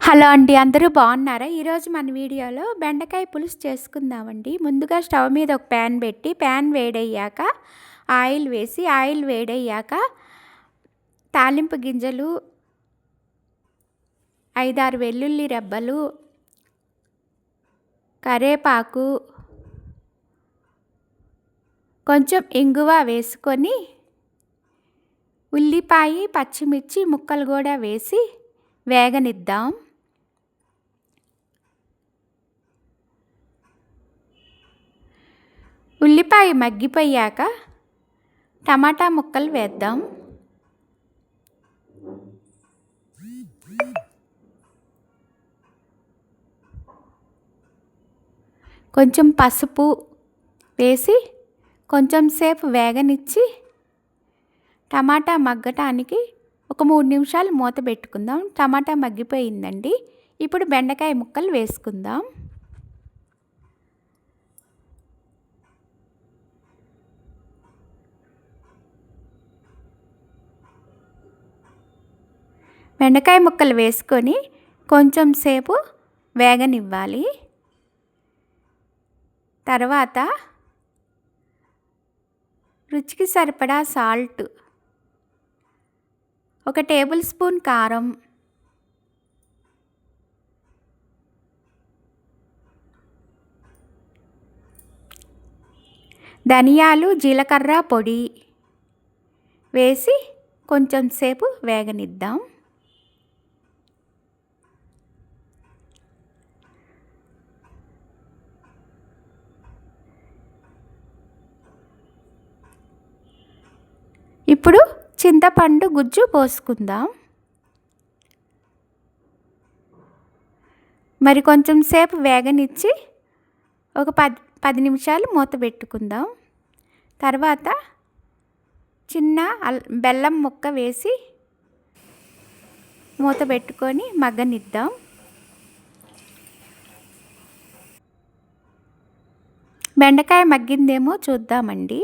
Hello అండి అందరూ బాగున్నారా? ఈరోజు మన వీడియోలో బెండకాయ పులుసు చేసుకుందామండి. ముందుగా స్టవ్ మీద ఒక ప్యాన్ పెట్టి ప్యాన్ వేడయ్యాక ఆయిల్ వేసి ఆయిల్ వేడయ్యాక తాలింపు గింజలు ఐదారు వెల్లుల్లి రెబ్బలు కరేపాకు కొంచెం ఇంగువ వేసుకొని ఉల్లిపాయ పచ్చిమిర్చి ముక్కలు కూడా వేసి వేగనిద్దాం. ఉల్లిపాయ మగ్గిపోయాక టమాటా ముక్కలు వేద్దాం. కొంచెం పసుపు వేసి కొంచెం సేపు వేగనిచ్చి టమాటా మగ్గటానికి ఒక మూడు నిమిషాలు మూత పెట్టుకుందాం. టమాటా మగ్గిపోయిందండి. ఇప్పుడు బెండకాయ ముక్కలు వేసుకుందాం. బెండకాయ ముక్కలు వేసుకొని కొంచెం సేపు వేగనివ్వాలి. తర్వాత రుచికి సరిపడా సాల్ట్ ఒక టేబుల్ స్పూన్ కారం ధనియాలు జీలకర్ర పొడి వేసి కొంచెం సేపు వేగనిద్దాం. ఇప్పుడు చింతపండు గుజ్జు పోసుకుందాం. మరి కొంచెం సేపు వేగనిచ్చి ఒక పది పది నిమిషాలు మూత పెట్టుకుందాం. తర్వాత చిన్న బెల్లం ముక్క వేసి మూత పెట్టుకొని మగ్గనిద్దాం. బెండకాయ మగ్గిందేమో చూద్దామండి.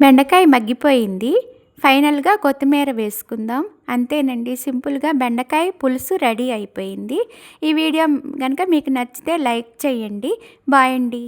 బెండకాయ మగ్గిపోయింది. ఫైనల్గా కొత్తిమీర వేసుకుందాం. అంతేనండి సింపుల్గా బెండకాయ పులుసు రెడీ అయిపోయింది. ఈ వీడియో కనుక మీకు నచ్చితే లైక్ చేయండి. బాయ్ అండి.